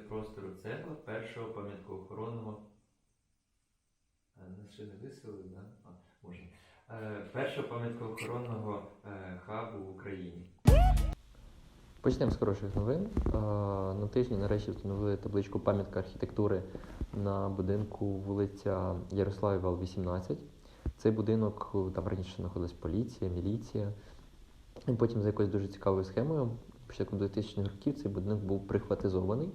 простору цегла першого пам'яткоохоронного. Е, Нас ще не виселили, да? А, можна. Е, Першого пам'яткоохоронного е, хабу в Україні. Почнемо з хороших новин. На тижні нарешті встановили табличку пам'ятка архітектури на будинку вулиця Ярославі Вал 18. Цей будинок там раніше знаходилась поліція, міліція. І потім за якоюсь дуже цікавою схемою, початком 2000-х років цей будинок був прихватизований.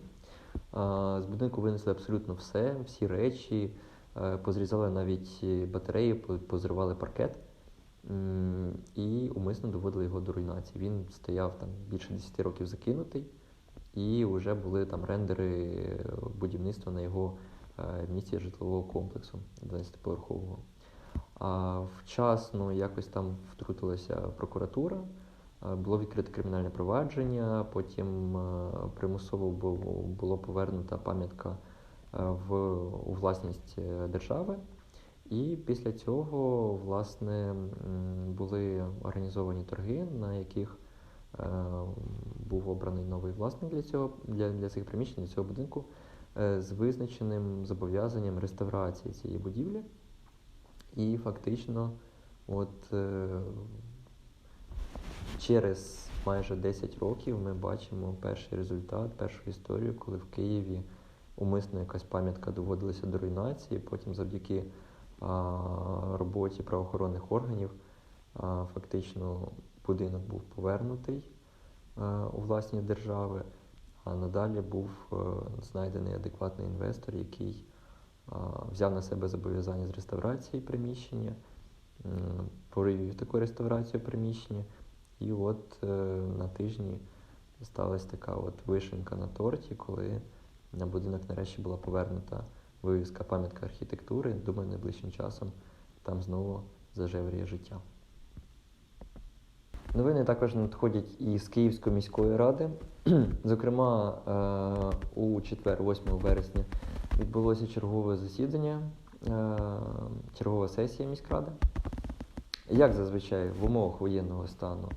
З будинку винесли абсолютно все, всі речі, е, позрізали навіть батареї, позривали паркет. І умисно доводили його до руйнації. Він стояв там більше 10 років закинутий, і вже були там рендери е, будівництва на його е, місці житлового комплексу 12-поверхового. А вчасно якось там втрутилася прокуратура, було відкрите кримінальне провадження, потім е, примусово бу- було повернута пам'ятка е, в у власність е, держави. І після цього, власне, були організовані торги, на яких е, був обраний новий власник для цього для, для цих приміщень, для цього будинку, е, з визначеним зобов'язанням реставрації цієї будівлі. І фактично, от е, через майже 10 років ми бачимо перший результат, першу історію, коли в Києві умисно якась пам'ятка доводилася до руйнації, потім завдяки а, роботі правоохоронних органів а, фактично будинок був повернутий а, у власність держави, а надалі був е, знайдений адекватний інвестор, який а, взяв на себе зобов'язання з реставрації приміщення, провів таку реставрацію приміщення. І от е, на тижні сталася така от вишенька на торті, коли на будинок нарешті була повернута вивіска пам'ятка архітектури. Думаю, найближчим часом там знову зажевріє життя. Новини також надходять і з Київської міської ради. Зокрема, е, у четвер, 8 вересня, відбулося чергове засідання, е, чергова сесія міськради. Як зазвичай в умовах воєнного стану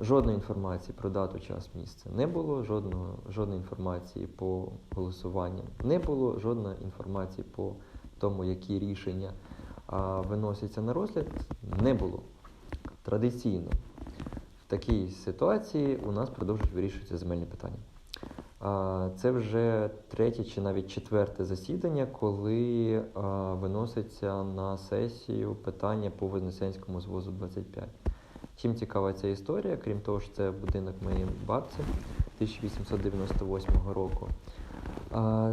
жодної інформації про дату, час, місце не було, жодного, жодної інформації по голосуванням не було, жодної інформації по тому, які рішення а, виносяться на розгляд, не було. Традиційно в такій ситуації у нас продовжують вирішуватися земельні питання. Це вже третє чи навіть четверте засідання, коли виноситься на сесію питання по Вознесенському звозу 25. Чим цікава ця історія, крім того, що це будинок моєї бабці 1898 року.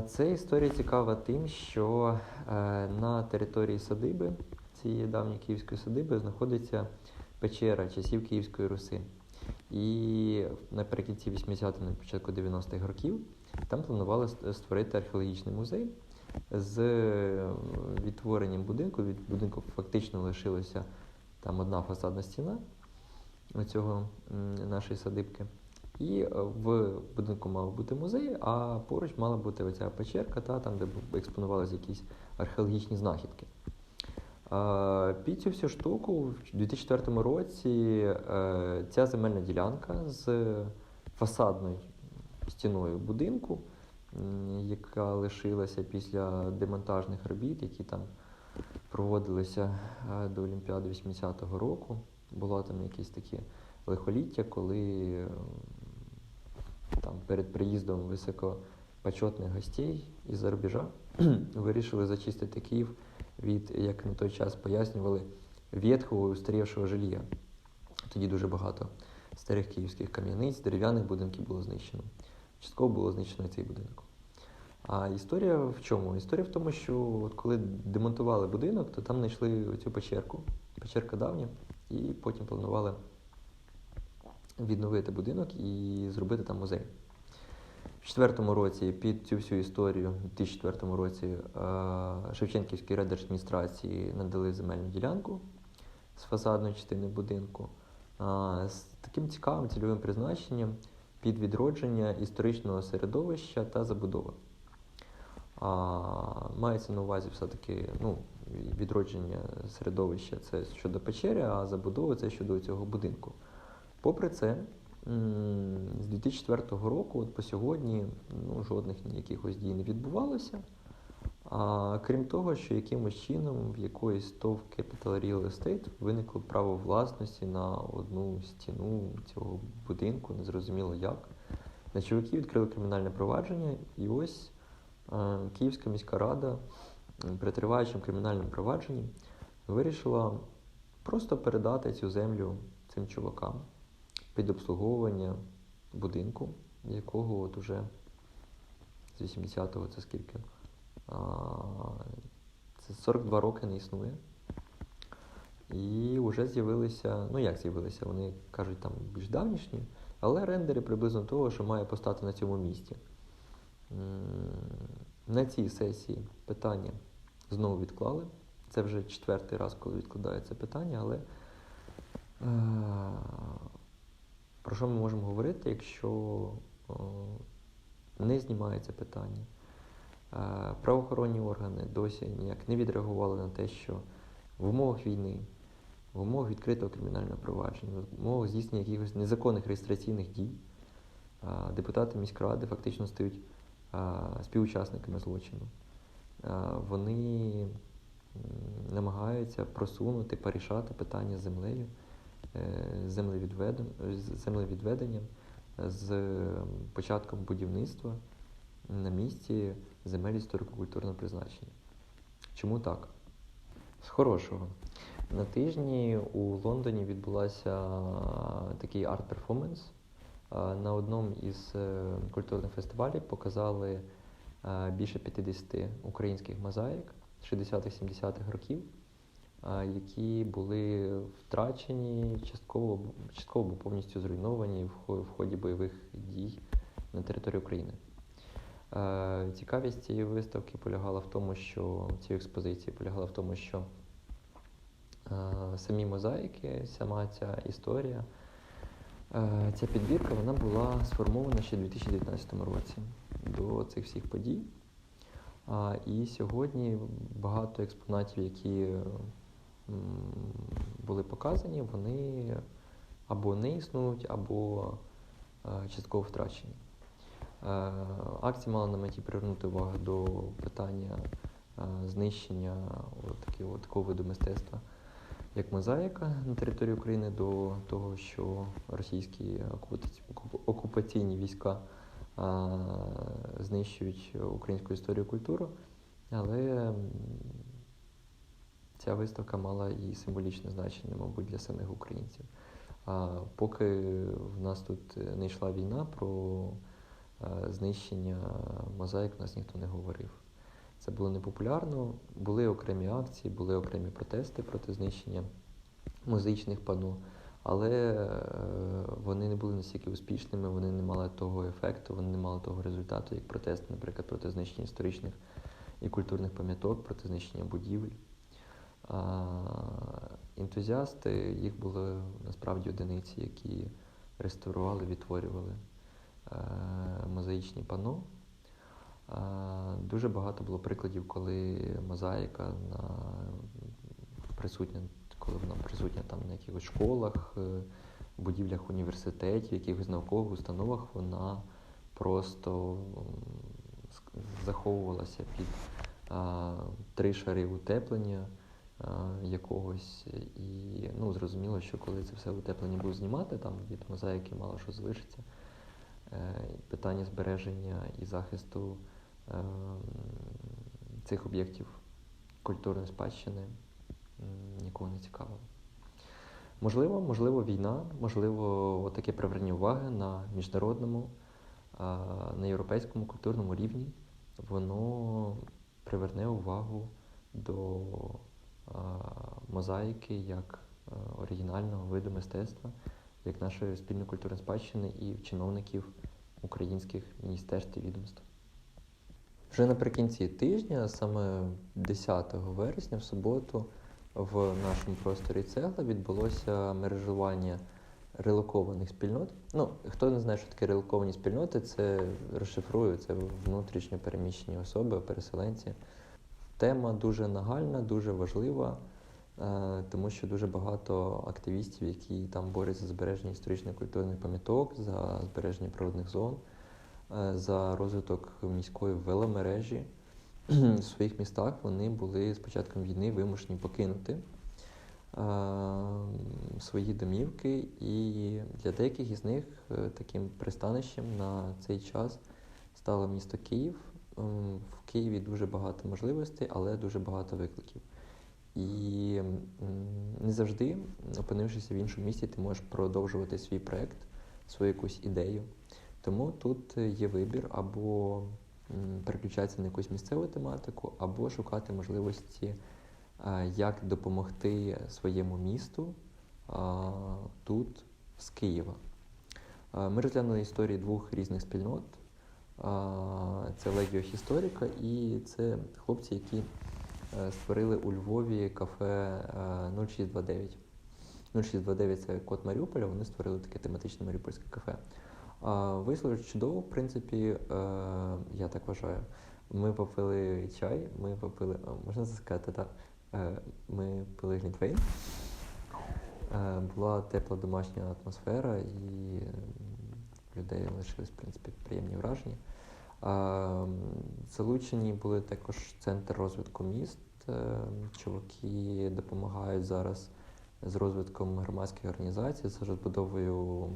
Ця історія цікава тим, що е, на території садиби, цієї давньої київської садиби, знаходиться печера часів Київської Руси. І наприкінці 80-х, на початку 90-х років там планували створити археологічний музей з е, відтворенням будинку. Від будинку фактично лишилася там одна фасадна стіна цього нашої садибки. І е, в будинку мав бути музей, а поруч мала бути оця печерка, та, там, де експонувалися якісь археологічні знахідки. Під цю всю штуку в 2004 році е, ця земельна ділянка з фасадною стіною будинку, яка лишилася після демонтажних робіт, які там проводилися е, до Олімпіади 80-го року. Було там якесь таке лихоліття, коли там перед приїздом високопочетних гостей із-за рубежа вирішили зачистити Київ від, як на той час пояснювали, ветхого і устарівшого жилья. Тоді дуже багато старих київських кам'яниць, дерев'яних будинків було знищено. Частково було знищено цей будинок. А історія в чому? Історія в тому, що от коли демонтували будинок, то там знайшли цю печерку, печерка давня, і потім планували відновити будинок і зробити там музей. В четвертому році під цю всю історію, у 2004 році, е, Шевченківській райдержадміністрації надали земельну ділянку з фасадної частини будинку з таким цікавим цільовим призначенням під відродження історичного середовища та забудови. Мається на увазі все-таки ну, відродження середовища це щодо печери, а забудова це щодо цього будинку. Попри це, З 2004 року, от по сьогодні, ну, жодних якихось дій не відбувалося. А крім того, що якимось чином в якоїсь ТОВ Capital Real Estate виникло право власності на одну стіну цього будинку, незрозуміло як. На чоловіки відкрили кримінальне провадження, і ось е, Київська міська рада при триваючому кримінальному провадженні вирішила просто передати цю землю цим чувакам під обслуговування будинку, якого от уже з 80-го це скільки? А, Це 42 роки не існує. І вже з'явилися, ну як з'явилися, вони кажуть там більш давнішні, але рендери приблизно того, що має постати на цьому місці. На цій сесії питання знову відклали. Це вже четвертий раз, коли відкладається питання, але е, про що ми можемо говорити, якщо не знімається питання? Е, Правоохоронні органи досі ніяк не відреагували на те, що в умовах війни, в умовах відкритого кримінального провадження, в умовах здійснення якихось незаконних реєстраційних дій, е, депутати міськради фактично стають е, співучасниками злочину. Е, Вони намагаються просунути, порішати питання з землею, е, землевідведенням, з початком будівництва на місці земель історико-культурного призначення. Чому так? З хорошого. На тижні у Лондоні відбулася такий арт-перформанс. На одному із е, культурних фестивалів показали е, більше 50 українських мозаїк 60-70-х років, які були втрачені частково, частково або повністю зруйновані в ході бойових дій на території України. Е, Цікавість цієї виставки полягала в тому, що цієї експозиції полягала в тому, що е, самі мозаїки, сама ця історія, е, ця підбірка вона була сформована ще у 2019 році до цих всіх подій. І сьогодні багато експонатів, які були показані, вони або не існують, або е, частково втрачені. Е, Акція мала на меті привернути увагу до питання е, знищення такого, такого виду мистецтва, як мозаїка на території України, до того, що російські окупаційні війська знищують українську історію і культуру. Але ця виставка мала і символічне значення, мабуть, для самих українців. А поки в нас тут не йшла війна про е, знищення мозаїк, у нас ніхто не говорив. Це було непопулярно. Були окремі акції, були окремі протести проти знищення музичних панно, але е, вони не були настільки успішними, вони не мали того ефекту, вони не мали того результату, як протести, наприклад, проти знищення історичних і культурних пам'яток, проти знищення будівель. Ентузіасти, їх були насправді одиниці, які реставрували, відтворювали е, мозаїчні панно. Дуже багато було прикладів, коли мозаїка на, присутня, коли вона присутня там на якихось школах, е, будівлях університетів, якихось наукових установах, вона просто заховувалася під три шари утеплення якогось. І ну, зрозуміло, що коли це все утеплення будуть знімати, там від мозаїки мало що залишиться. Е, Питання збереження і захисту е, цих об'єктів культурної спадщини нікого не цікавило. Можливо, можливо, війна, можливо, таке привернення уваги на міжнародному, на європейському культурному рівні, воно приверне увагу до мозаїки як оригінального виду мистецтва, як нашої спільної культурної спадщини і чиновників українських міністерств і відомств. Вже наприкінці тижня, саме 10 вересня, в суботу, в нашому просторі цегла відбулося мережування релокованих спільнот. Ну, хто не знає, що таке релоковані спільноти, це розшифрую, це внутрішньо переміщені особи, переселенці. Тема дуже нагальна, дуже важлива. е, тому що дуже багато активістів, які там борються за збереження історичних культурних пам'яток, за збереження природних зон, е, за розвиток міської веломережі в своїх містах, вони були з початком війни вимушені покинути е, свої домівки, і для деяких із них таким пристанищем на цей час стало місто Київ. М, В Києві дуже багато можливостей, але дуже багато викликів. І не завжди, опинившися в іншому місті, ти можеш продовжувати свій проєкт, свою якусь ідею. Тому тут є вибір або переключатися на якусь місцеву тематику, або шукати можливості, як допомогти своєму місту тут, з Києва. Ми розглянули історії двох різних спільнот. Це Легіо Історика і це хлопці, які е, створили у Львові кафе е, 0629. 0629 це код Маріуполя, вони створили таке тематичне маріупольське кафе. Вийшло чудово, в принципі, е, я так вважаю. Ми попили чай, ми попили, можна це сказати, так. Ми пили глінтвейн. Була тепла домашня атмосфера і людей лишились, в принципі, приємні враження. Залучені були також центр розвитку міст. Е, Чуваки допомагають зараз з розвитком громадських організацій, з розбудовою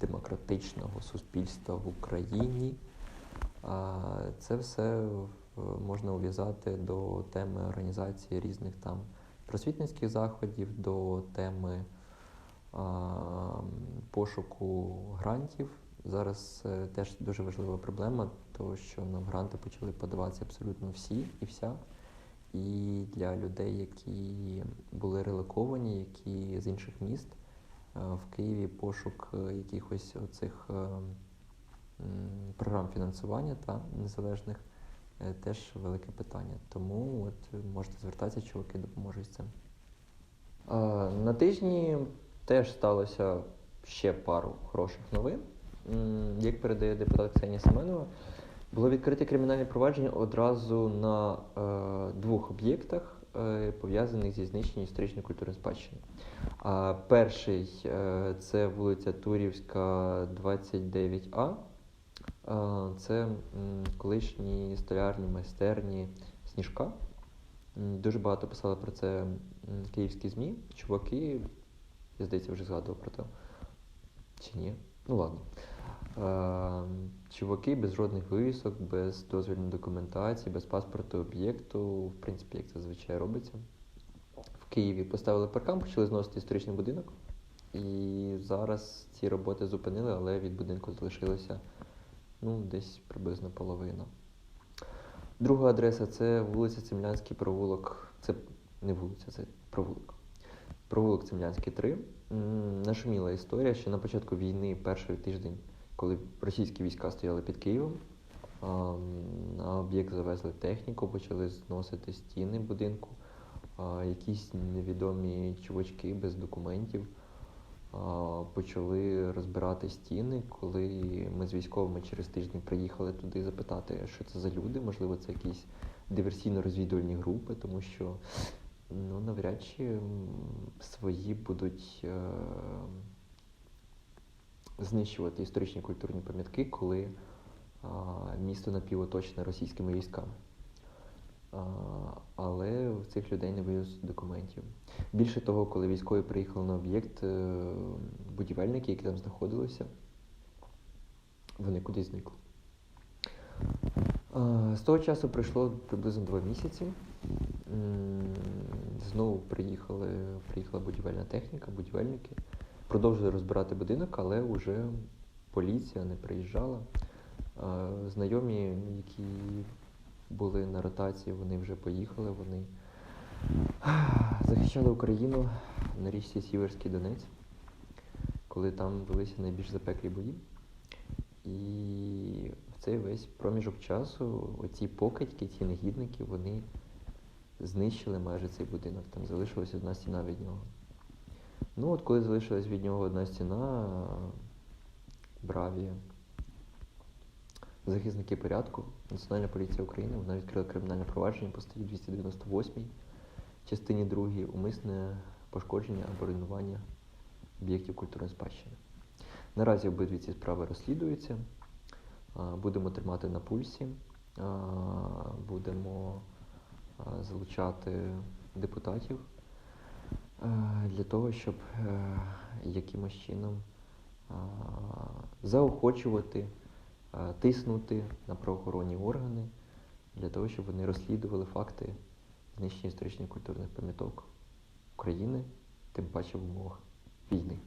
демократичного суспільства в Україні. Це все можна ув'язати до теми організації різних там просвітницьких заходів, до теми пошуку грантів. Зараз е, теж дуже важлива проблема, тому що на гранти почали подаватися абсолютно всі і вся. І для людей, які були релоковані, які з інших міст е, в Києві пошук е, якихось оцих програм фінансування та незалежних теж велике питання. Тому от можете звертатися, чуваки допоможуть з цим. На тижні теж сталося ще пару хороших новин. Як передає депутат Ксенія Семенова, було відкрите кримінальне провадження одразу на е, двох об'єктах, е, пов'язаних зі знищенням історичної культурної спадщини. А, перший е, це вулиця Турівська, 29А. А, це колишні столярні майстерні Сніжка. Дуже багато писали про це київські ЗМІ. Чуваки, я здається, вже згадував про це. Чи ні? Ну ладно. Е, чуваки без жодних вивісок, без дозвільної документації, без паспорту об'єкту, в принципі, як це зазвичай робиться. В Києві поставили паркан, почали зносити історичний будинок. І зараз ці роботи зупинили, але від будинку залишилося ну, десь приблизно половина. Друга адреса це вулиця Цемлянський провулок. Це не вулиця, це провулок. Провулок Цемлянський 3. Нашуміла історія, що на початку війни, перший тиждень, коли російські війська стояли під Києвом, на об'єкт завезли техніку, почали зносити стіни будинку. Якісь невідомі чувачки без документів почали розбирати стіни, коли ми з військовими через тиждень приїхали туди запитати, що це за люди, можливо, це якісь диверсійно-розвідувальні групи, тому що ну, навряд чи свої будуть е, знищувати історичні культурні пам'ятки, коли а, місто напівоточене російськими військами. А, але в цих людей не виявилось документів. Більше того, коли військові приїхали на об'єкт, е, будівельники, які там знаходилися, вони кудись зникли. З того часу пройшло приблизно два місяці. Знову приїхали, приїхала будівельна техніка, будівельники. Продовжили розбирати будинок, але вже поліція не приїжджала. Знайомі, які були на ротації, вони вже поїхали, вони захищали Україну на річці Сіверський Донець, коли там велися найбільш запеклі бої. І в цей весь проміжок часу оці покидьки, ці негідники, вони знищили майже цей будинок. Там залишилась одна стіна від нього. Ну, от коли залишилась від нього одна стіна, браві захисники порядку, Національна поліція України, вона відкрила кримінальне провадження по статті 298 частині 2 умисне пошкодження або руйнування об'єктів культурної спадщини. Наразі обидві ці справи розслідуються. Будемо тримати на пульсі, будемо залучати депутатів е, для того, щоб е, якимось чином заохочувати, тиснути на правоохоронні органи для того, щоб вони розслідували факти знищення історичних культурних пам'яток України, тим паче в умовах війни.